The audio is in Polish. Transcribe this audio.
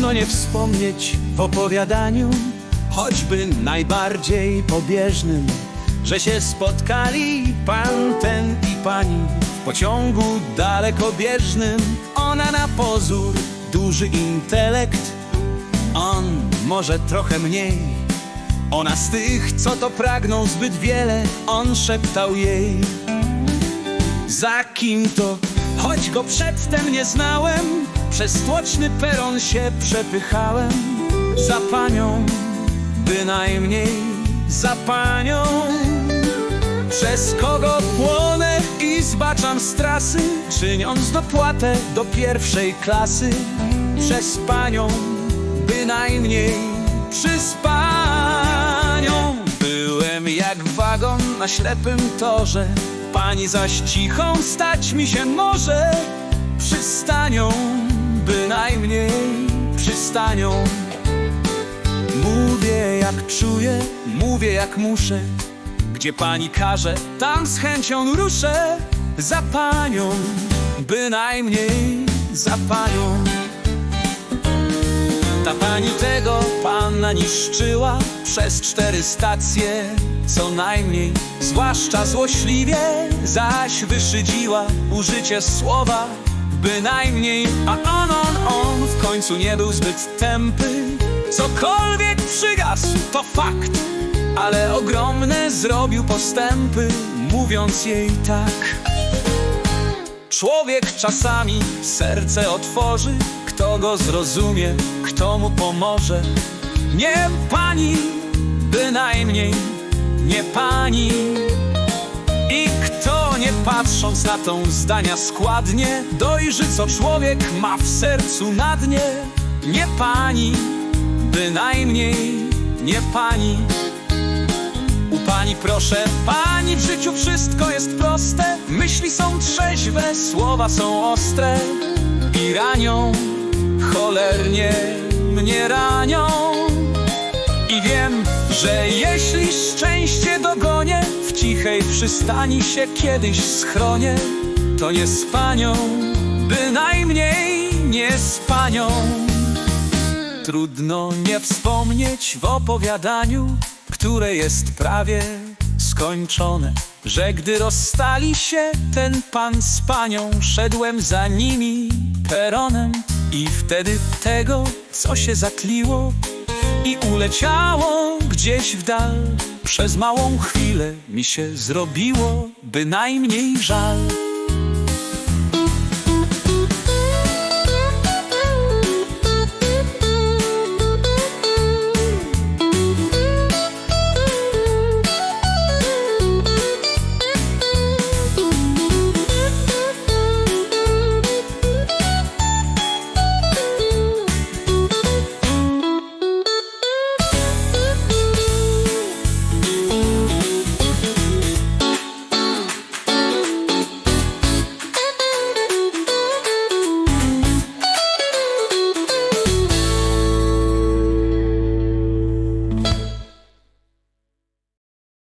nie wspomnieć w opowiadaniu, choćby najbardziej pobieżnym, że się spotkali pan ten i pani w pociągu dalekobieżnym. Ona na pozór duży intelekt, on może trochę mniej. Ona z tych, co to pragną zbyt wiele, on szeptał jej. Za kim to? Choć go przedtem nie znałem, przez tłoczny peron się przepychałem. Za panią, bynajmniej za panią. Przez kogo płonę i zbaczam z trasy, czyniąc dopłatę do pierwszej klasy. Przez panią, bynajmniej przez panią. Byłem jak wagon na ślepym torze, pani zaś cichą stać mi się może. Przystanią, bynajmniej przystanią. Mówię jak czuję, mówię jak muszę. Gdzie pani każe, tam z chęcią ruszę. Za panią, bynajmniej za panią. Ta pani tego pana niszczyła przez cztery stacje co najmniej, zwłaszcza złośliwie, zaś wyszydziła użycie słowa bynajmniej, a on, on, on w końcu nie był zbyt tępy. Cokolwiek przygasł, to fakt, ale ogromne zrobił postępy, mówiąc jej tak. Człowiek czasami serce otworzy, kto go zrozumie, kto mu pomoże. Nie pani, bynajmniej nie pani. Na tą zdania składnie, dojrzy co człowiek ma w sercu na dnie. Nie pani, bynajmniej nie pani. U pani proszę, pani w życiu wszystko jest proste Myśli są trzeźwe, słowa są ostre I ranią, cholernie mnie ranią I wiem, że szczęście dogonię. W cichej przystani się kiedyś schronię. To nie z panią, bynajmniej nie z panią. Trudno nie wspomnieć w opowiadaniu, które jest prawie skończone, że gdy rozstali się ten pan z panią, szedłem za nimi peronem i wtedy tego, co się zakliło i uleciało gdzieś w dal, przez małą chwilę mi się zrobiło bynajmniej żal.